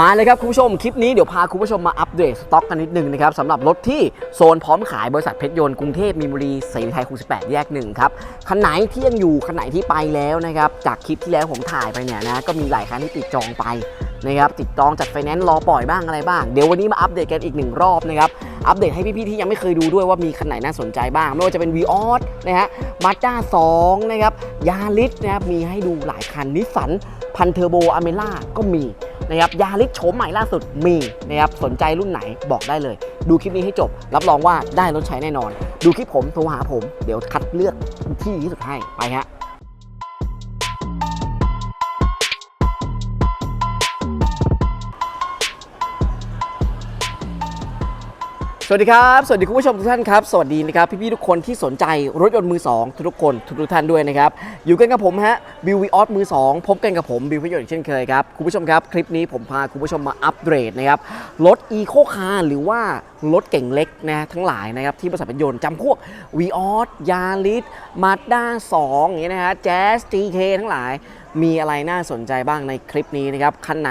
มาเลยครับคุณผู้ชมคลิปนี้เดี๋ยวพาคุณผู้ชมมาอัปเดตสต็อกกันนิดนึงนะครับสำหรับรถที่โซนพร้อมขายบริษัทเพชรยนต์กรุงเทพมีนบุรีเสรีไทยคู18แยกหนึ่งครับคันไหนที่ยังอยู่คันไหนที่ไปแล้วนะครับจากคลิปที่แล้วผมถ่ายไปเนี่ยนะก็มีหลายคันที่ติดจองไปนะครับติดจองจัดไฟแนนซ์รอปล่อยบ้างอะไรบ้าง เดี๋ยววันนี้มาอัปเดตกันอีกหนึ่งรอบนะครับอัปเดตให้พี่ๆที่ยังไม่เคยดูด้วยว่ามีคันไหนน่าสนใจบ้าง ไม่ว่าจะเป็น v ีออสนะฮะมาด้า2นะครับยาริสนะครับมีให้ดูหลายคันนิสสันพันเทอร์โบอเมล่าก็มี นะครับยาลิสโฉมใหม่ล่าสุดมีนะครับสนใจรุ่นไหนบอกได้เลย ดูคลิปนี้ให้จบ รับรองว่าได้รถใช้แน่นอน ดูคลิปผมโทรหาผม เดี๋ยวคัดเลือกที่ที่สุดให้ไปฮะ วัสดีครับ สวัสดีคุณผู้ชมทุกท่านครับ สวัสดีนะครับพี่ๆทุกคนที่สนใจรถยนต์มือ 2 ทุกๆคนทุกๆท่านด้วยนะครับ อยู่กันกับผมฮะบิววีออสมือ 2 พบกันกับผมบิวพิยนต์อีกเช่นเคยครับ คุณผู้ชมครับ คลิปนี้ผมพาคุณผู้ชมมาอัปเกรดนะครับ รถอีโคคาร์หรือว่ารถเก่งเล็กนะทั้งหลายนะครับ ที่บริษัทเป็นยนต์จำพวกวีออสยาริสมาด้า2อย่างเงี้ยนะฮะแจ๊ส GK ทั้งหลาย มีอะไรน่าสนใจบ้างในคลิปนี้นะครับคันไหน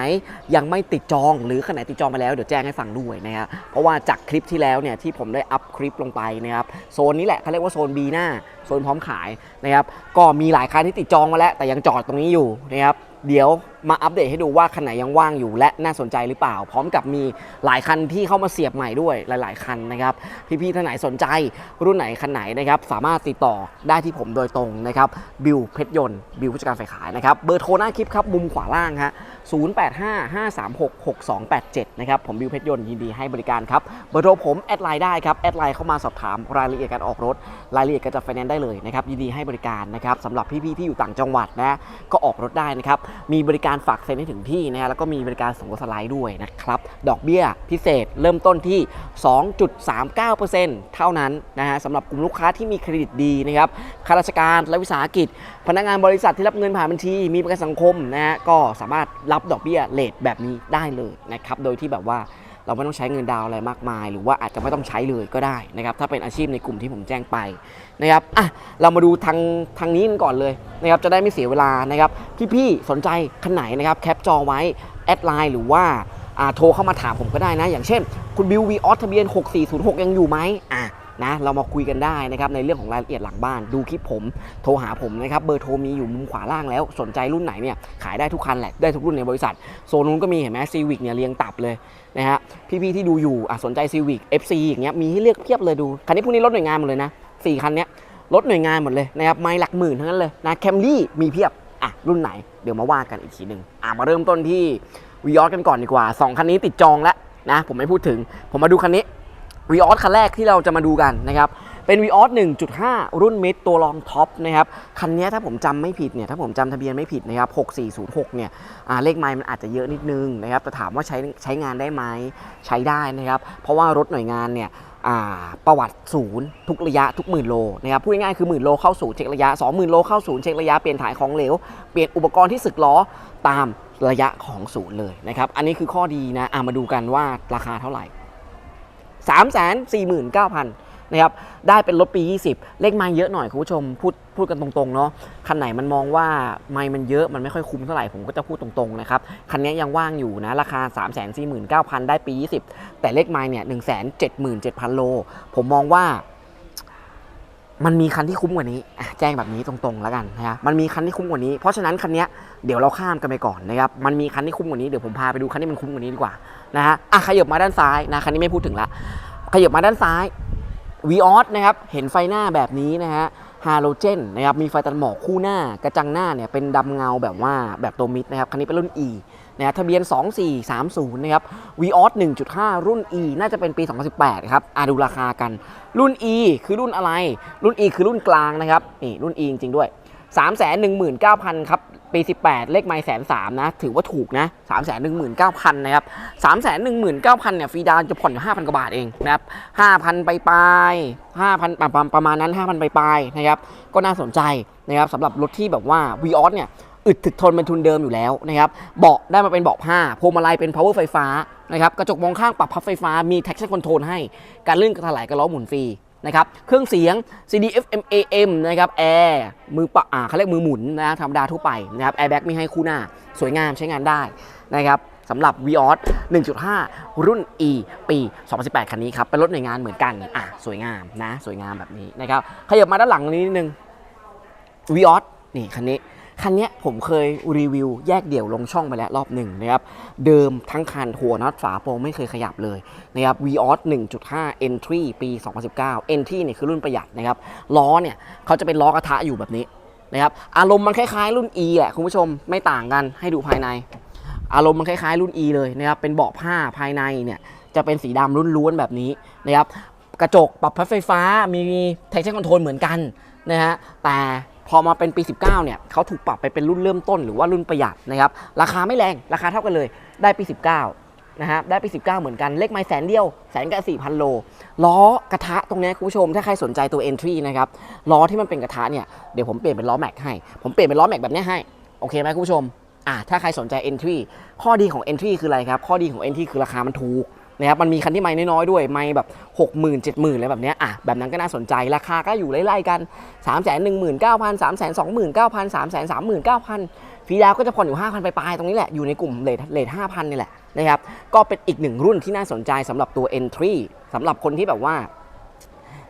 ยังไม่ติดจองหรือคันไหนติดจองไปแล้วเดี๋ยวแจ้งให้ฟังด้วยนะครับเพราะว่าจากคลิปที่แล้วเนี่ยที่ผมได้อัพคลิปลงไปนะครับโซนนี้แหละเขาเรียกว่าโซน B หน้าโซนพร้อมขายนะครับก็มีหลายคันที่ติดจองมาแล้วแต่ยังจอดตรงนี้อยู่นะครับ เดี๋ยวมาอัปเดตให้ดูว่าคันไหนยังว่างอยู่และน่าสนใจหรือเปล่า พร้อมกับมีหลายคันที่เข้ามาเสียบใหม่ด้วยหลาย ๆ คันนะครับ พี่ๆท่านไหนสนใจรุ่นไหนคันไหนนะครับสามารถติดต่อได้ที่ผมโดยตรงนะครับบิวเพชรยนต์บิวผู้จัดการฝ่ายขายนะครับเบอร์โทรหน้าคลิปครับมุมขวาล่างฮะ 0855366287 นะครับ ผมบิวเพชรยนต์ยินดีให้บริการครับเบอร์โทรผมแอดไลน์ได้ครับ แอดไลน์เข้ามาสอบถามรายละเอียดการออกรถ รายละเอียดการจัดไฟแนนซ์ได้เลยนะครับ ยินดีให้บริการนะครับสำหรับพี่ๆที่อยู่ต่างจังหวัดนะ ก็ออกรถได้นะครับ มีบริการฝากเซ็นให้ถึงที่นะ แล้วก็มีบริการส่งรถสไลด์ด้วยนะครับ ดอกเบี้ยพิเศษเริ่มต้นที่ 2.39%เท่านั้นนะฮะสำหรับกลุ่มลูกค้าที่มีเครดิตดีนะครับ ข้าราชการและวิสาหกิจ พนักงานบริษัทที่รับเงินผ่านบัญชี มีประกันสังคมนะฮะ ก็สามารถรับดอกเบี้ยเลทแบบนี้ได้เลยนะครับโดยที่แบบว่าเราไม่ต้องใช้เงินดาวอะไรมากมาย หรือว่าอาจจะไม่ต้องใช้เลยก็ได้นะครับถ้าเป็นอาชีพในกลุ่มที่ผมแจ้งไปนะครับอะเรามาดูทางทางนี้กันก่อนเลยนะครับจะได้ไม่เสียเวลานะครับพี่ๆสนใจคันไหนนะครับแคปจอไว้แอดไลน์หรือว่าอ่าโทรเข้ามาถามผมก็ได้นะ อย่างเช่น คุณบิววีออสทะเบียน 6406 ยังอยู่ไหมอะ นะเรามาคุยกันได้นะครับในเรื่องของรายละเอียดหลังบ้าน ดูคลิปผมโทรหาผมนะครับเบอร์โทรมีอยู่มุมขวาล่างแล้วสนใจรุ่นไหนเนี่ยขายได้ทุกคันแหละได้ทุกรุ่นในบริษัทโซนนู้นก็มีเห็นไหมซีวิกเนี่ยเรียงตับเลยนะฮะพี่ๆที่ดูอยู่อะสนใจซีวิก FC อย่างเงี้ยมีให้เลือกเพียบเลยดูคันนี้พวกนี้รถหน่วยงานหมดเลยนะสี่คันเนี้ยรถหน่วยงานหมดเลยนะครับไม่หลักหมื่นทั้งนั้นเลยนะแคมรี่มีเพียบอะรุ่นไหนเดี๋ยวมาว่ากันอีกทีหนึ่งอะมาเริ่มต้นที่วีออสกันก่อนดีกว่าสองคันนี้ติดจองแล้วนะผมไม่พูดถึง ผมมาดูคันนี้ วีออสคันแรกที่เราจะมาดูกันนะครับ เป็น v ีออส1.5 รุ่นมิดตัวรองท็อปนะครับ คันนี้ถ้าผมจำไม่ผิดเนี่ย ถ้าผมจำทะเบียนไม่ผิดนะครับ 6406 เนี่ยเลขไมล์มันอาจจะเยอะนิดนึงนะครับ แต่ถามว่าใช้ใช้งานได้ไหมใช้ได้นะครับ เพราะว่ารถหน่วยงานเนี่ยประวัติศูนย์ทุกระยะทุกหมื่นโลนะครับพูดง่ายๆคือหมื่นโลเข้าศูนย์เช็คระยะ 20,000 โลเข้าศูนย์เช็คระยะเปลี่ยนถ่ายของเหลวเปลี่ยนอุปกรณ์ที่สึกล้อตามระยะของศูนย์เลยนะครับอันนี้คือข้อดีนะามาดูกันว่าราคาเท่าไหร่ 3 4 9 0 0 0นะครับ ได้เป็นรถปี 20 เลขไม้เยอะหน่อยคุณผู้ชม พูดพูดกันตรงๆเนาะ คันไหนมันมองว่าไม้มันเยอะ มันไม่ค่อยคุ้มเท่าไหร่ ผมก็จะพูดตรงๆนะครับ คันนี้ยังว่างอยู่นะ ราคา 3 4 9 0 0 0 ได้ปี 20 แต่เลขไม้เนี่ย 1 7 7 0 0 0 โล ผมมองว่ามันมีคันที่คุ้มกว่านี้แจ้งแบบนี้ตรงๆแล้วกันนะฮะมันมีคันที่คุ้มกว่านี้ เพราะฉะนั้นคันนี้เดี๋ยวเราข้ามกันไปก่อนนะครับ มันมีคันที่คุ้มกว่านี้ เดี๋ยวผมพาไปดูคันที่มันคุ้มกว่านี้ดีกว่า นะฮะอะขยับมาด้านซ้ายนะคันนี้ไม่พูดถึงละขยับมาด้านซ้ายวีออสนะครับเห็นไฟหน้าแบบนี้นะฮะฮาโลเจนนะครับมีไฟตัดหมอกคู่หน้ากระจังหน้าเนี่ยเป็นดำเงาแบบว่าแบบตัวมิดนะครับคันนี้เป็นรุ่น E นะฮะทะเบียน 2430 นะครับวีออส1.5 รุ่น E น่าจะเป็นปี 2018 ครับอะดูราคากัน รุ่น E คือรุ่นอะไร รุ่น E คือรุ่นกลางนะครับ นี่รุ่น E จริง ๆ ด้วย 319,000 ครับ ปี 18 เลขไมล์แสนสามนะ ถือว่าถูกนะ319,000นะครับ319,000เก้าพันเนี่ยฟรีดาวจะผ่อนอยู่5,000กว่าบาทเองนะครับ5,000ไปปลาย5,000ประมาณประมาณนั้น5,000ไปปลายนะครับ ก็น่าสนใจนะครับสำหรับรถที่แบบว่า v ีออสเนี่ยอึดถึกทนเป็นทุนเดิมอยู่แล้วนะครับ เบาะได้มาเป็นเบาะผ้าพวงมาลัยเป็น power ไฟฟ้านะครับ กระจกมองข้างปรับพับไฟฟ้า มี traction control ให้ การลื่นกระถลายกระล้อหมุนฟรี นะครับ เครื่องเสียง CD FM AM นะครับ แอร์ มือปะอ่าเขาเรียกมือหมุนนะธรรมดาทั่วไปนะครับ แอร์แบ็กมีให้คู่หน้า สวยงามใช้งานได้นะครับสำหรับ v ีออส1.5 รุ่น E ปี 2018 คันนี้ครับ เป็นรถหน่วยงานเหมือนกัน อะ สวยงามนะ สวยงามแบบนี้นะครับ ขยับมาด้านหลังนี้นิดนึง v ีออสนี่คันนี้ คันนี้ผมเคยรีวิวแยกเดี่ยวลงช่องไปแล้วรอบหนึ่งนะครับเดิมทั้งคันหัวน็อตฝาโปรงไม่เคยขยับเลยนะครับ v ีออส1.5 Entry ปี 2019 Entry เนี่ยคือรุ่นประหยัดนะครับล้อเนี่ยเขาจะเป็นล้อกระทะอยู่แบบนี้นะครับอารมณ์มันคล้ายๆรุ่น E แหละคุณผู้ชมไม่ต่างกันให้ดูภายใน อารมณ์มันคล้ายๆรุ่น E เลยนะครับเป็นเบาะผ้าภายในเนี่ยจะเป็นสีดำรุ่นล้วนแบบนี้นะครับกระจกปรับพัดไฟฟ้ามี traction control เหมือนกันนะฮะแต่ พอมาเป็นปี 19 เนี่ยเขาถูกปรับไปเป็นรุ่นเริ่มต้นหรือว่ารุ่นประหยัดนะครับ ราคาไม่แรง ราคาเท่ากันเลย ได้ปี 19 นะฮะ ได้ปี 19 เหมือนกัน เลขไม้แสนเดียว แสนกับ4,000 โล ล้อกระทะตรงนี้คุณผู้ชม ถ้าใครสนใจตัว entry นะครับ ล้อที่มันเป็นกระทะเนี่ย เดี๋ยวผมเปลี่ยนเป็นล้อแม็กให้ ผมเปลี่ยนเป็นล้อแม็กแบบนี้ให้ โอเคไหมคุณผู้ชม อ่าถ้าใครสนใจ entry ข้อดีของ entry คืออะไรครับ ข้อดีของ entry คือราคามันถูก นะครับมันมีคันที่ไม่น้อยๆด้วยไม่แบบ 6 0 0 0 0 7 0 0 0 0อะไรแบบเนี้ยอะแบบนั้นก็น่าสนใจราคาก็อยู่ไล่ๆกัน 3 1 9 0 0 0 3 2 9 0 0 3 3 3 9 0 0 0ฟรีดาวก็จะผ่อนอยู่ 5,000 ไปปลายๆตรงนี้แหละอยู่ในกลุ่มเลทเลท5,000นี่แหละนะครับก็เป็นอีกหนึ่งรุ่นที่น่าสนใจสำหรับตัว entry สำหรับคนที่แบบว่า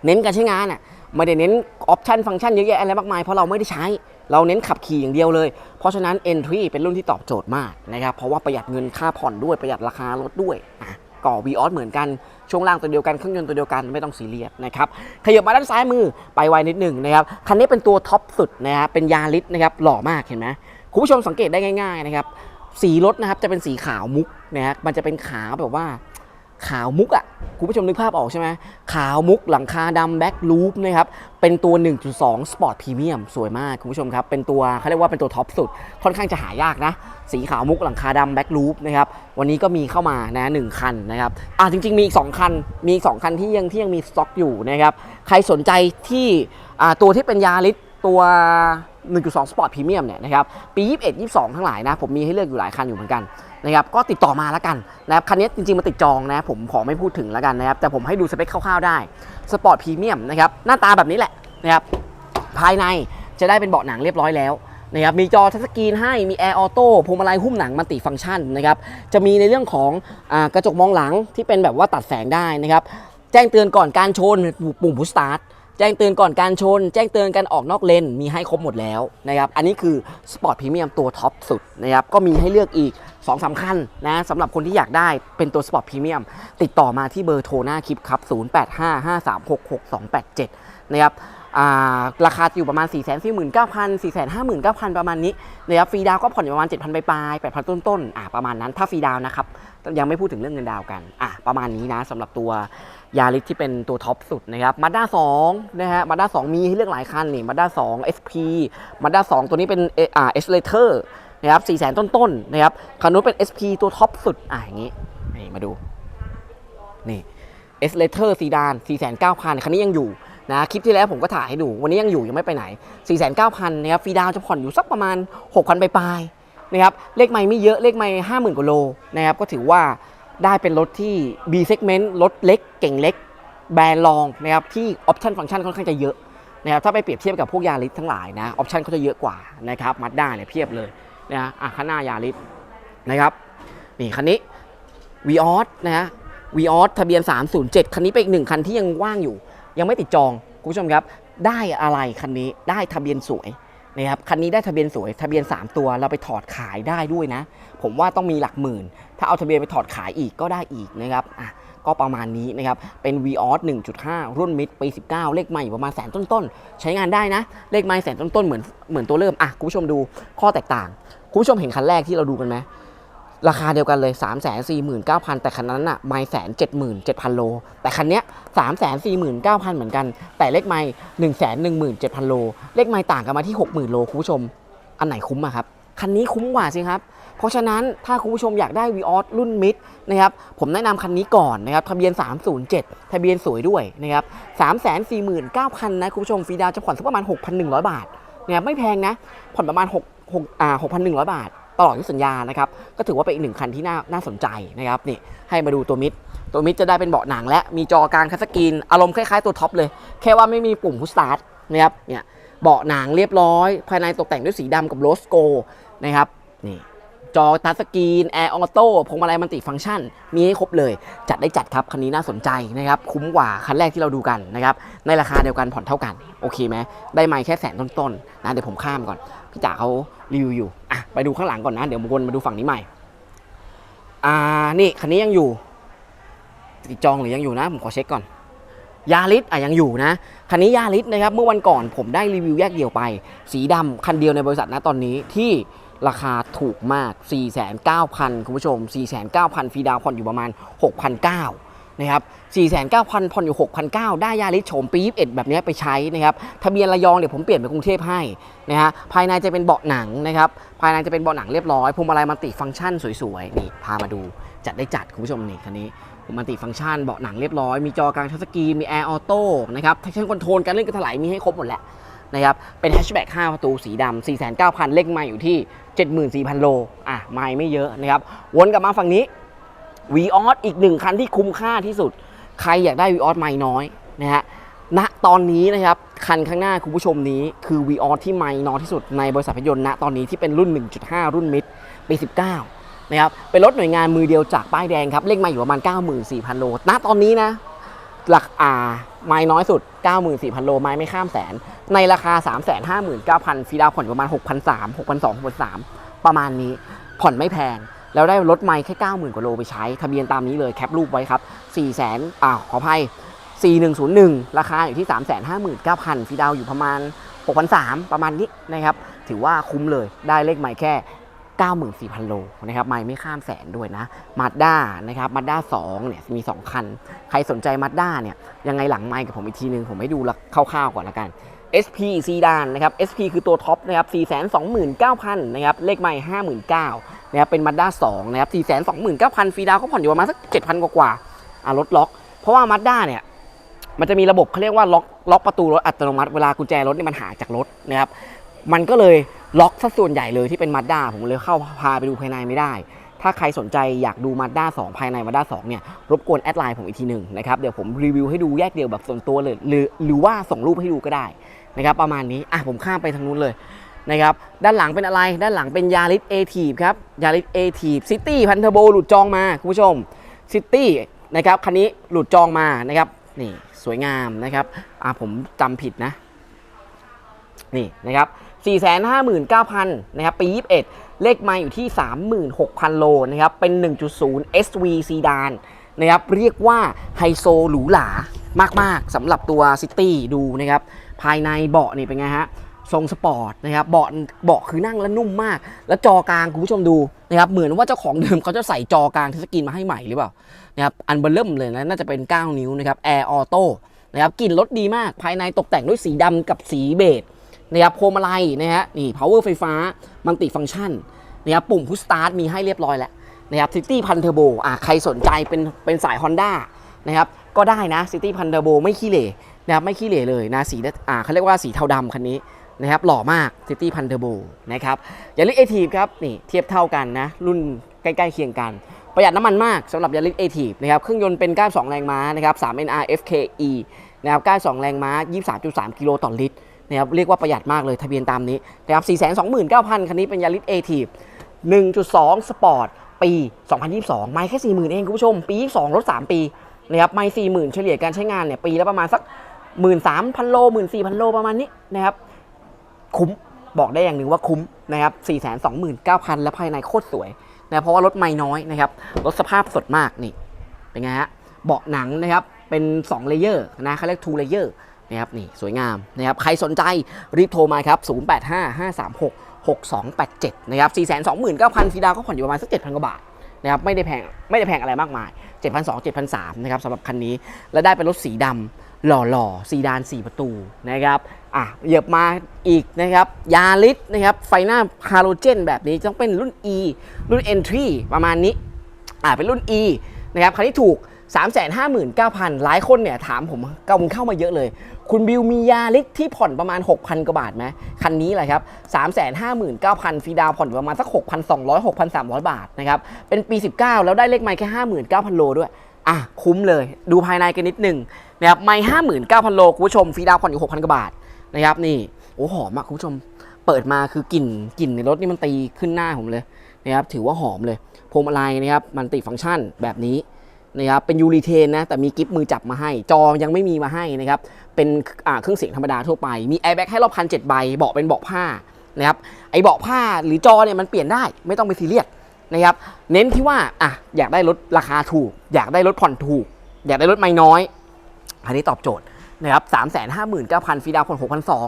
เน้นการใช้งานอะไม่ได้เน้นออปชันฟังก์ชันเยอะแยะอะไรมากมายเพราะเราไม่ได้ใช้ เราเน้นขับขี่อย่างเดียวเลย เพราะฉะนั้น entry เป็นรุ่นที่ตอบโจทย์มากนะครับเพราะว่าประหยัดเงินค่าผ่อนด้วยประหยัดราคารถด้วยอะ ก่อ v ีออสเหมือนกัน ช่วงล่างตัวเดียวกัน เครื่องยนต์ตัวเดียวกันไม่ต้องซีเรียสนะครับขยับมาด้านซ้ายมือไปไวนิดหนึ่งนะครับคันนี้เป็นตัวท็อปสุดนะครับเป็นยาลิสนะครับหล่อมากเห็นไหมคุณผู้ชมสังเกตได้ง่าย ๆนะครับ สีรถนะครับจะเป็นสีขาวมุกนะฮะมันจะเป็นขาวแบบว่า ขาวมุกอะ่ะคุณผู้ชมนึกภาพออกใช่ไหมขาวมุกหลังคาดำแบ็คลูปนะครับเป็นตัว 1.2 Sport Premium สวยมากคุณผู้ชมครับ เป็นตัวเขาเรียกว่าเป็นตัวท็อปสุด ค่อนข้างจะหายากนะ สีขาวมุกหลังคาดำแบ็คลูปนะครับวันนี้ก็มีเข้ามานะหนึ่งคันนะครับอ่าจริง ๆ มีอีก 2 คัน มีอีก 2 คันที่ยังที่ยังมีสต็อกอยู่นะครับใครสนใจที่อ่าตัวที่เป็นยาริสตัว 1.2 Sport Premium เนี่ยนะครับปี 21 22 ทั้งหลายนะ ผมมีให้เลือกอยู่หลายคันอยู่เหมือนกันนะครับก็ติดต่อมาแล้วกันนะครับคันนี้จริงๆมันติดจองนะผมขอไม่พูดถึงแล้วกันนะครับแต่ผมให้ดูสเปคคร่าวๆได้ Sport Premium นะครับหน้าตาแบบนี้แหละนะครับภายในจะได้เป็นเบาะหนังเรียบร้อยแล้วนะครับมีจอทัชสกรีนให้มีแอร์ออโต้พวงมาลัยหุ้มหนังมัลติฟังก์ชันนะครับจะมีในเรื่องของอกระจกมองหลังที่เป็นแบบว่าตัดแสงได้นะครับแจ้งเตือนก่อนการชนปุ่มพุชสตาร์ท จ้งเตือนก่อนการชน แจ้งเตือนการออกนอกเลนมีให้ครบหมดแล้วนะครับ อันนี้คือ Sport Premium ตัวท็อปสุดนะครับ ก็มีให้เลือกอีก2อสาคัญนะสำหรับคนที่อยากได้เป็นตัว Sport Premium ติดต่อมาที่เบอร์โทรหน้าคลิปครับ 0855366287 นะครับาราคาอยู่ประมาณ 4 4 9 0 0 0 4 5 9 0 0 ประมาณนี้นะครับฟรีดาวก็ผ่อนอยู่ประมาณ 7,000ปลายๆ8,000 ต้นๆอ่าประมาณนั้นถ้าฟรีดาวนะครับยังไม่พูดถึงเรื่องเงินดาวกันอะประมาณนี้นะสำหรับตัว ยาริสที่เป็นตัวท็อปสุดนะครับมาด้า2นะฮะมาด้า2มีให้เลือกหลายคันนี่มาด้า2 SP มาด้า2ตัวนี้เป็นเออ่าเอสเลเตอร์นะครับ4 0 0 0 0ต้นๆนะครับคันนู้นเป็น SP ตัวท็อปสุดอะอย่างงี้นี่มาดูนี่เอสเลเตอร์ซีดาน4,900คันนี้ยังอยู่นะคลิปที่แล้วผมก็ถ่ายให้ดู วันนี้ยังอยู่ยังไม่ไปไหน 4,900นะครับฟรีดาวจะผ่อนอยู่สักประมาณ 6,000ปลายๆนะครับเลขไม่ไม่เยอะเลขไม่50,000กว่าโลนะครับก็ถือว่า ได้เป็นรถที่ B segment รถเล็กเก่งเล็ก แบรนด์รองนะครับที่ออปชันฟังก์ชันค่อนข้างจะเยอะนะครับถ้าไปเปรียบเทียบกับพวกยาริสทั้งหลายนะออปชันเขาจะเยอะกว่านะครับมาด้าเนี่ยเพียบเลยนะอะข้างหน้ายาริสนะครับนี่คันนี้ v ีออสนะฮะวีออสทะเบียน 307 คันนี้เป็นอีกหนึ่งคันที่ยังว่างอยู่ ยังไม่ติดจอง คุณผู้ชมครับ ได้อะไรคันนี้ได้ทะเบียนสวย นะครับคันนี้ได้ทะเบียนสวยทะเบียน 3 ตัวเราไปถอดขายได้ด้วยนะ ผมว่าต้องมีหลักหมื่น ถ้าเอาทะเบียนไปถอดขายอีกก็ได้อีกนะครับอะก็ประมาณนี้นะครับ เป็น v ีออส1.5 รุ่นมิดปี 19 เลขใหม่ประมาณแสนต้นๆ ใช้งานได้นะ เลขใหม่แสนต้นๆ เหมือนเหมือนตัวเริ่ม อะ คุณผู้ชมดูข้อแตกต่าง คุณผู้ชมเห็นคันแรกที่เราดูกันไหม ราคาเดียวกันเลย 3 4 9 0 0 0 แต่คันนั้นอะไม่แสนเจ็ดหมื่นเจ็ดพันโล แต่คันเนี้ยสามแสนสี่หมื่นเก้าพันเหมือนกัน แต่เลขไม่หนึ่งแสนหนึ่งหมื่นเจ็ดพันโล เลขไม่ต่างกันมาที่หกหมื่นโลคุณผู้ชม อันไหนคุ้มอะครับ คันนี้คุ้มกว่าสิครับ เพราะฉะนั้นถ้าคุณผู้ชมอยากได้ v ีออสรุ่นมิดนะครับ ผมแนะนำคันนี้ก่อนนะครับ ทะเบียน 307 ทะเบียนสวยด้วยนะครับ3 4 9 0 0 0นะคุณผู้ชมฟรีดาวน์จะผ่อนสักประมาณ6,100 บาทนะครับไม่แพงนะ ผ่อนประมาณ6 6อ่า6,100 บาท ตลอดที่สัญญานะครับก็ถือว่าเป็นอีกหนึ่งคันที่น่าน่าสนใจนะครับนี่ให้มาดูตัวมิดตัวมิดจะได้เป็นเบาะหนังและมีจอกลางคัสกรีนอารมณ์คล้ายๆตัวท็อปเลย แค่ว่าไม่มีปุ่มพุชสตาร์ทนะครับเนี่ยเบาะหนังเรียบร้อย ภายในตกแต่งด้วยสีดำกับโรสโกนะครับนี่จอทัชสกรีนแอร์ออโต้พวงมาลัยมัลติฟังก์ชัน มีให้ครบเลย จัดได้จัดครับ คันนี้น่าสนใจนะครับ คุ้มกว่าคันแรกที่เราดูกันนะครับ ในราคาเดียวกันผ่อนเท่ากัน โอเคไหมได้ไม่แค่แสนต้นๆนะเดี๋ยวผมข้ามก่อน พี่จ๋าเขารีวิวอยู่อะไปดูข้างหลังก่อนนะ เดี๋ยววนมาดูฝั่งนี้ใหม่ อ่านี่คันนี้ยังอยู่ติดจองหรือยังอยู่นะ ผมขอเช็คก่อนยาริสอะยังอยู่นะ คันนี้ยาริสนะครับ เมื่อวันก่อนผมได้รีวิวแยกเดี่ยวไป สีดำคันเดียวในบริษัทนะตอนนี้ที่ราคาถูกมาก 49,000 คุณผู้ชม 49,000 ฟรีดาวน์ผ่อนอยู่ประมาณ 6,900 นะครับ49,000ผ่อนอยู่ 6,900 ได้ยาริสโฉมปี 21 แบบนี้ไปใช้นะครับ ทะเบียนระยองเดี๋ยวผมเปลี่ยนไปกรุงเทพให้นะฮะ ภายในจะเป็นเบาะหนังนะครับ ภายในจะเป็นเบาะหนังเรียบร้อย พวงมาลัยมัลติฟังก์ชันสวยๆ นี่พามาดู จัดได้จัดคุณผู้ชมนี่คันนี้มัลติฟังก์ชันเบาะหนังเรียบร้อย มีจอกลางทัชสกรีนมีแอร์ออโต้นะครับทัชชั่นคอนโทรลการเล่นกระถลายมีให้ครบหมดแหละนะครับ เป็นแฮชแบ็ก5ประตูสีดำ 49,000 เลขมาอยู่ที่ 74,000 โล อะ ไม่ไม่เยอะนะครับ วนกลับมาฝั่งนี้ วีออสอีกหนึ่งคันที่คุ้มค่าที่สุด ใครอยากได้วีออสไม่น้อยนะฮะณตอนนี้นะครับ คันข้างหน้าคุณผู้ชมนี้คือวีออสที่ไม่น้อยที่สุดในบริษัทรถยนต์ณตอนนี้ที่เป็นรุ่น 1.5 รุ่นมิดปี 19 นะครับ เป็นรถหน่วยงานมือเดียวจากป้ายแดงครับ เลขมาอยู่ประมาณ 94,000 โล ณตอนนี้นะ หลักอ่าไม้น้อยสุด 94,000 โล ไม้ไม่ข้ามแสน ในราคา 359,000ฟรีดาวผ่อนอยู่ประมาณ 6,300 6,200 6,300 ประมาณนี้ ผ่อนไม่แพง แล้วได้รถไม้แค่90,000 กว่าโลไปใช้ ทะเบียนตามนี้เลยแคปรูปไว้ครับ400,000อ่าขออภัย 4101 ราคาอยู่ที่ 359,000ฟีดาวอยู่ประมาณ 6,300 ประมาณนี้นะครับ ถือว่าคุ้มเลยได้เลขไม้แค่94,000 โลนะครับไม่ไม่ข้ามแสนด้วยนะมาด้านะครับมาด้า2เนี่ยมี 2 คัน ใครสนใจมาด้าเนี่ยยังไงหลังไมค์กับผมอีกทีนึง ผมให้ดูละคร่าวๆก่อนละกัน SP ซีดานนะครับ SP คือตัวท็อปนะครับ 429,000 นะครับ เลขไมค์59,000 นะครับ เป็นมาด้า2นะครับ 429,000 ฟรีดาวน์ก็ผ่อนอยู่ประมาณสัก 7,000 กว่าๆอะลดล็อก เพราะว่ามาด้าเนี่ย มันจะมีระบบเขาเรียกว่าล็อกล็อกประตูรถอัตโนมัติ เวลากุญแจรถเนี่ยมันหายจากรถนะครับ มันก็เลยล็อกซะส่วนใหญ่เลยที่เป็นมาด้าผมเลยเข้าพาไปดูภายในไม่ได้ ถ้าใครสนใจอยากดูมาด้า2ภายในมาด้า2เนี่ยรบกวนแอดไลน์ผมอีกทีหนึ่งนะครับ เดี๋ยวผมรีวิวให้ดูแยกเดียวแบบส่วนตัวเลยหรือหรือว่าส่งรูปให้ดูก็ได้ นะครับประมาณนี้อะผมข้ามไปทางนู้นเลยนะครับด้านหลังเป็นอะไรด้านหลังเป็นยาริสเอทีฟครับยาริสเอทีฟซิตี้พันเทอร์โบหลุดจองมาคุณผู้ชมซิตี้นะครับคันนี้หลุดจองมานะครับนี่สวยงามนะครับอะผมจำผิดนะนี่นะครับ 459,000 นะครับ ปี 21 เลขมาอยู่ที่ 36,000 โล นะครับ เป็น 1.0 SV ซีดาน นะครับ เรียกว่าไฮโซหรูหรามาก ๆสำหรับตัวซิตี้ดูนะครับ ภายในเบาะนี่เป็นไงฮะทรงสปอร์ตนะครับเบาะเบาะคือนั่งแล้วนุ่มมาก แล้วจอกลางคุณผู้ชมดูนะครับเหมือนว่าเจ้าของเดิมเขาจะใส่จอกลางทัชสกรีนมาให้ใหม่หรือเปล่านะครับอันเบลเริ่มเลยนะน่าจะเป็น 9 นิ้วนะครับแอร์ออโต้นะครับกลิ่นรถดีมากภายในตกแต่งด้วยสีดำกับสีเบจนะครับพวงมาลัยนะฮะนี่ power ไฟฟ้ามัลติฟังก์ชันนะครับปุ่มพุชสตาร์ทมีให้เรียบร้อยแล้วนะครับ City พันเทอร์โบอะใครสนใจเป็นเป็นสาย Honda นะครับก็ได้นะ City พันเทอร์โบไม่ขี้เหร่ นะครับไม่ขี้เหร่เลยนะสีอ่าเขาเรียกว่าสีเทาดำคันนี้นะครับหล่อมาก City พันเทอร์โบนะครับยาริสเอทีฟครับนี่เทียบเท่ากันนะ รุ่นใกล้ ๆ เคียงกัน ประหยัดน้ำมันมากสำหรับยาริสเอทีฟนะครับเครื่องยนต์เป็น 92 แรงม้านะครับ3 NR FKE นะครับ92 แรงม้า 23.3 กิโลต่อลิตรนะครับเรียกว่าประหยัดมากเลยทะเบียนตามนี้นะครับ429,000 คันนี้เป็นยาริสเอทีฟ1.2 สปอร์ตปี 2022 ไม่แค่ 40,000 เองคุณผู้ชม ปี 22ลด3ปีนะครับไม่ 40,000 เฉลี่ยการใช้งานเนี่ยปีละประมาณสัก 13,000โล14,000โลประมาณนี้นะครับ คุ้มบอกได้อย่างหนึ่งว่าคุ้มนะครับ429,000และภายในโคตรสวยนะเพราะว่ารถไม่น้อยนะครับรถสภาพสดมากนี่เป็นไงฮะเบาะหนังนะครับเป็น2เลเยอร์นะเขาเรียก2เลเยอร์นะครับนี่สวยงามนะครับใครสนใจรีบโทรมาครับ 0855366287 นะครับ 429,000ฟีดาก็ผ่อนอยู่ประมาณสัก 7,000 กว่าบาทนะครับไม่ได้แพงไม่ได้แพงอะไรมากมาย 7,200 7,300 นะครับสำหรับคันนี้ และได้เป็นรถสีดำ หล่อๆสีดาน 4 ประตูนะครับอะเหยียบมาอีกนะครับยาริสนะครับไฟหน้าฮาโลเจนแบบนี้ต้องเป็นรุ่น E รุ่น Entry ประมาณนี้อ่าเป็นรุ่น E นะครับคันนี้ถูก 359,000 หลายคนเนี่ยถามผมกำเข้ามาเยอะเลย คุณบิวมียาลิกที่ผ่อนประมาณ 6,000 กว่าบาทไหมคันนี้แหละครับ 359,000 ฟีดาวน์ผ่อนประมาณสัก 6,200 6,300 บาทนะครับเป็นปี 19 แล้วได้เลขไม่แค่ 59,000 โลด้วย อะคุ้มเลย ดูภายในกันนิดหนึ่งนะครับไม่59,000โลคุณผู้ชมฟรีดาวน์ผ่อนอยู่6,000กว่าบาทนะครับนี่โอ้หอมมากคุณผู้ชมเปิดมาคือกลิ่นกลิ่นในรถนี่มันตีขึ้นหน้าผมเลยนะครับถือว่าหอมเลยพวงมาลัยนะครับมันติฟังก์ชันแบบนี้นะครับเป็นยูรีเทนนะแต่มีกิฟมือจับมาให้ จอยังไม่มีมาให้นะครับเป็นเครื่องเสียงธรรมดาทั่วไป มีแอร์แบ็กให้รอบคันเจ็ดใบเบาะเป็นเบาะผ้านะครับไอเบาะผ้าหรือจอเนี่ยมันเปลี่ยนได้ไม่ต้องไปซีเรียส นะครับเน้นที่ว่าอะอยากได้รถราคาถูก อยากได้รถผ่อนถูก อยากได้รถไม่น้อย อันนี้ตอบโจทย์นะครับสามแสนห้าหมื่นเก้าพันฟรีดาวน์ผ่อนหกพันสอง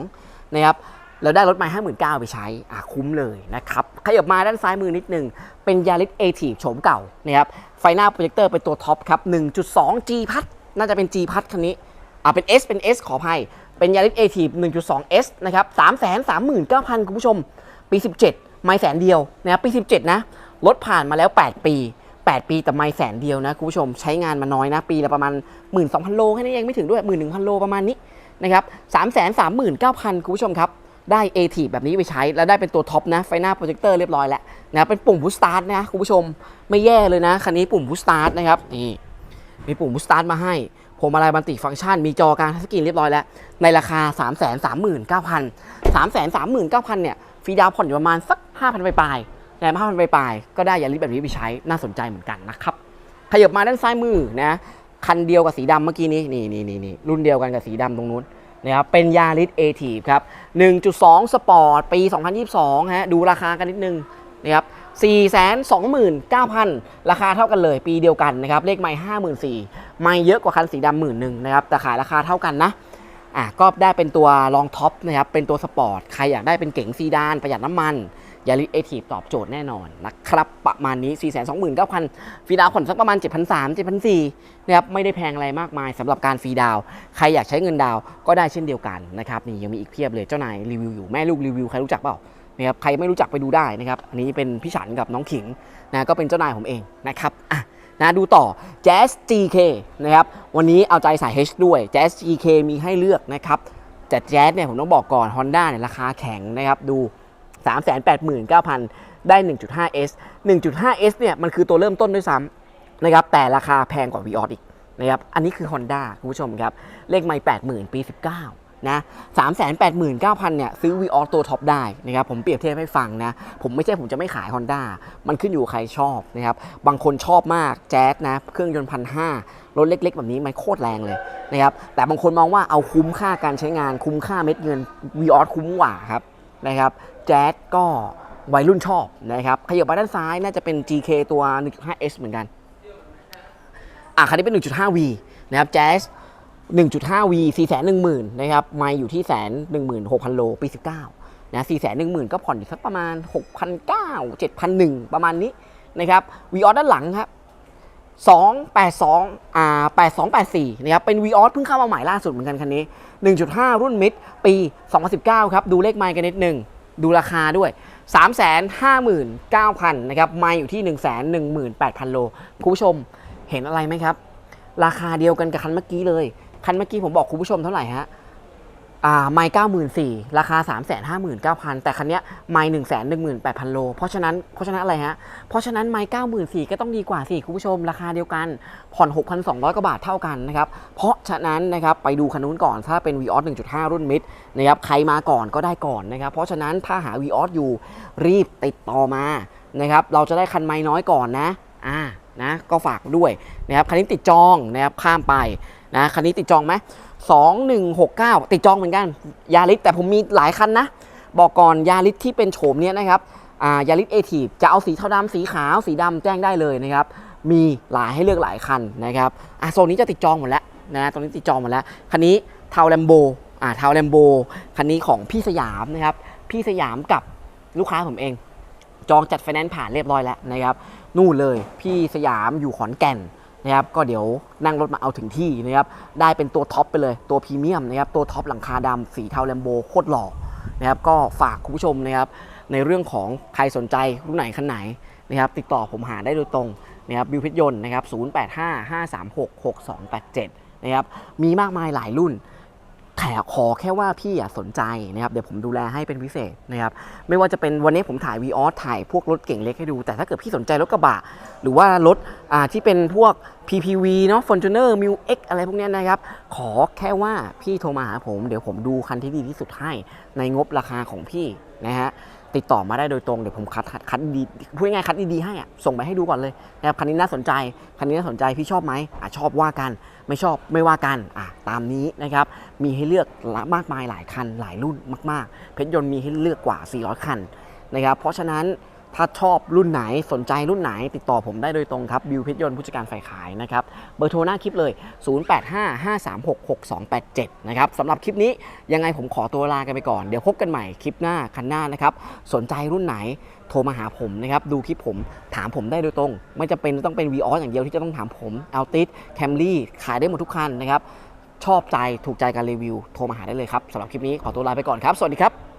นะครับแล้วได้รถไม่ห้าหมื่นเก้าไปใช้อะคุ้มเลยนะครับขยับมาด้านซ้ายมือนิดนึง เป็นยาริสเอทีฟโฉมเก่านะครับไฟหน้าโปรเจคเตอร์เป็นตัวท็อปครับ 1.2 G พัดน่าจะเป็น G พัดคันนี้อ่าเป็น S เป็น S ขออภัย เป็นยาริสเอทีฟ 1.2 S นะครับ339,000 คุณผู้ชม ปี 17 ไม่แสนเดียวนะครับปี 17 นะ รถผ่านมาแล้ว 8 ปี 8 ปีแต่ไม่แสนเดียวนะคุณผู้ชมใช้งานมาน้อยนะ ปีละประมาณ 12,000 โลแค่นี้ยังไม่ถึงด้วย 11,000 โลประมาณนี้นะครับ339,000 คุณผู้ชมครับ ได้ a t แบบนี้ไปใช้ แล้วได้เป็นตัวท็อปนะ ไฟหน้าโปรเจคเตอร์เรียบร้อยแล้วนะเป็นปุ่มพุชสตาร์ทนะคุณผู้ชมไม่แย่เลยนะคันนี้ปุ่มพุชสตาร์ทนะครับนี่มีปุ่มพุชสตาร์ทมาให้พวงมาลัยบันติฟังก์ชันมีจอการทัชสกรีนเรียบร้อยแล้ว ในราคา 3 3 9 0 0 0 3 3 9 0 0 0เนี่ยฟรีดาวผ่อนอยู่ประมาณสัก 5,000ปลายๆ แต่5,000ปลายก็ได้ยาริสแบบนี้ไปใช้น่าสนใจเหมือนกันนะครับขยับมาด้านซ้ายมือนะคันเดียวกับสีดำเมื่อกี้นี้นี่นี่นี่นี่รุ่นเดียวกันกับสีดำตรงนู้นนะครับเป็นยาริสเอทีฟครับ 1.2 สปอร์ต ปี 2022 ฮะ ดูราคากันนิดนึงนะครับ429,000 ราคาเท่ากันเลย ปีเดียวกันนะครับ เลขไม่54,000ไม่เยอะกว่าคันสีดำหมื่นหนึ่งนะครับ แต่ขายราคาเท่ากันนะ อะ ก็ได้เป็นตัวรองท็อปนะครับ เป็นตัวสปอร์ต ใครอยากได้เป็นเก๋งซีดานประหยัดน้ำมัน ยาริสเอทีฟตอบโจทย์แน่นอนนะครับ ประมาณนี้ 429,000ฟรีดาวน์ผ่อนสักประมาณ 7,300 7,400นะครับ ไม่ได้แพงอะไรมากมายสำหรับการฟรีดาว ใครอยากใช้เงินดาวก็ได้เช่นเดียวกันนะครับ นี่ยังมีอีกเพียบเลยเจ้านายรีวิวอยู่ แม่ลูกรีวิว ใครรู้จักเปล่านะครับใครไม่รู้จักไปดูได้นะครับ อันนี้เป็นพี่ฉันกับน้องขิงนะก็เป็นเจ้านายผมเองนะครับอะนะดูต่อ Jazz GK นะครับวันนี้เอาใจสาย H ด้วย Jazz GK มีให้เลือกนะครับแต่ Jazz เนี่ยผมต้องบอกก่อน Honda เนี่ยราคาแข็งนะครับดู 389,000 ได้ 1.5S 1.5S เนี่ยมันคือตัวเริ่มต้นด้วยซ้ำนะครับแต่ราคาแพงกว่า Vios อีกนะครับอันนี้คือ Honda คุณผู้ชมครับ เลขไม่ 80,000 ปี 19 นะ389,000เนี่ยซื้อ Vios ตัวท็อปได้นะครับผมเปรียบเทียบให้ฟังนะ ผมไม่ใช่ผมจะไม่ขาย Honda มันขึ้นอยู่ใครชอบนะครับ บางคนชอบมากแจ๊สนะ เครื่องยนต์พันห้ารถเล็ก ๆ แบบนี้มันโคตรแรงเลยนะครับแต่บางคนมองว่าเอาคุ้มค่าการใช้งานคุ้มค่าเม็ดเงิน Vios คุ้มกว่าครับ นะครับแจ๊สก็วัยรุ่นชอบนะครับขยับมาด้านซ้ายน่าจะเป็น GK ตัว 1.5S เหมือนกัน อะคันนี้เป็น 1.5V นะครับแจ๊ส 1.5V 410,000นะครับไม่อยู่ที่แสน16,000 โล ปี 19นะ410,000 ก็ผ่อนอยู่สักประมาณ 6,900 7,100ประมาณนี้นะครับวีออด้านหลังครับ 282อ่า8284นะครับเป็น v ีออสเพิ่งเข้ามาใหม่ล่าสุดเหมือนกันคันนี้ 1.5 รุ่นมิดปี 2019 ครับ ดูเลขไมล์กันนิดหนึ่ง ดูราคาด้วย 359,000นะครับไมล์อยู่ที่ 118,000 โล คุณผู้ชมเห็นอะไรไหมครับ ราคาเดียวกันกับคันเมื่อกี้เลย คันเมื่อกี้ผมบอกคุณผู้ชมเท่าไหร่ฮะ ไม่เก้าหมื่นสี่ราคาสามแสนห้าหมื่นเก้าพันแต่คันนี้ไม่หนึ่งแสนหนึ่งหมื่นแปดพันโล เพราะฉะนั้นเพราะฉะนั้นอะไรฮะ เพราะฉะนั้นไม่เก้าหมื่นสี่ก็ต้องดีกว่าสิคุณผู้ชม ราคาเดียวกัน ผ่อนหกพันสองร้อยกว่าบาทเท่ากันนะครับ เพราะฉะนั้นนะครับไปดูคันนู้นก่อน ถ้าเป็น v ีออสหนึ่งจุดห้ารุ่นมิดนะครับใครมาก่อนก็ได้ก่อนนะครับ เพราะฉะนั้นถ้าหา v ีออสอยู่รีบติดต่อมานะครับเราจะได้คันไม่น้อยก่อนนะอ่านะก็ฝากด้วยนะครับคันนี้ติดจองนะครับข้ามไปนะคันนี้ติดจองไหม 2169 ติดจองเหมือนกันยาริสแต่ผมมีหลายคันนะ บอกก่อนยาริสที่เป็นโฉมเนี้ยนะครับายาริสเอทีฟจะเอาสีเทาดำสีขาวสีดำแจ้งได้เลยนะครับ มีหลายให้เลือกหลายคันนะครับอะโซนนี้จะติดจองหมดแล้วนะตรงนี้ติดจองหมดแล้ว คันนี้เทาแลมโบอ่าเทาแลมโบคันนี้ของพี่สยามนะครับ พี่สยามกับลูกค้าผมเอง จองจัดไฟแนนซ์ผ่านเรียบร้อยแล้วนะครับ นู่นเลยพี่สยามอยู่ขอนแก่น นะครับก็เดี๋ยวนั่งรถมาเอาถึงที่นะครับได้เป็นตัวท็อปไปเลยตัวพรีเมียมนะครับตัวท็อปหลังคาดำสีเทาแลมโบโคตรหล่อนะครับก็ฝากคุณผู้ชมนะครับในเรื่องของใครสนใจรุ่นไหนคันไหนนะครับติดต่อผมหาได้โดยตรงนะครับบิวพิทยนต์นะครับ 0855366287 นะครับมีมากมายหลายรุ่น แต่ขอแค่ว่าพี่อะสนใจนะครับเดี๋ยวผมดูแลให้เป็นพิเศษนะครับไม่ว่าจะเป็นวันนี้ผมถ่าย v ีออสถ่ายพวกรถเก่งเล็กให้ดู แต่ถ้าเกิดพี่สนใจรถกระบะ หรือว่ารถอ่าที่เป็นพวก PPV เนาะ Fortuner m u X อะไรพวกนี้นะครับ ขอแค่ว่าพี่โทรมาหาผม เดี๋ยวผมดูคันที่ดีที่สุดให้ในงบราคาของพี่นะฮะ ติดต่อมาได้โดยตรงเดี๋ยวผมคัดคัดดีพูดง่ายคัดดีๆให้อะส่งไปให้ดูก่อนเลยนะครับคันนี้น่าสนใจคันนี้น่าสนใจพี่ชอบไหมอะชอบว่ากัน ไม่ชอบไม่ว่ากันอะตามนี้นะครับมีให้เลือกมากมายหลายคันหลายรุ่นมากๆ เพชรยนต์มีให้เลือกกว่า 400 คันนะครับเพราะฉะนั้น ถ้าชอบรุ่นไหนสนใจรุ่นไหน ติดต่อผมได้โดยตรงครับบิวเพชรยนต์ผู้จัดการฝ่ายขายนะครับเบอร์โทรหน้าคลิปเลย 0855366287 นะครับสำหรับคลิปนี้ยังไงผมขอตัวลากันไปก่อน เดี๋ยวพบกันใหม่คลิปหน้าคันหน้านะครับสนใจรุ่นไหนโทรมาหาผมนะครับดูคลิปผมถามผมได้โดยตรง ไม่จำเป็นต้องเป็น v ีอออย่างเดียวที่จะต้องถามผมเอาติสแคมรี่ขายได้หมดทุกคันนะครับชอบใจถูกใจการรีวิวโทรมาหาได้เลยครับสำหรับคลิปนี้ขอตัวลาไปก่อนครับ สวัสดีครับ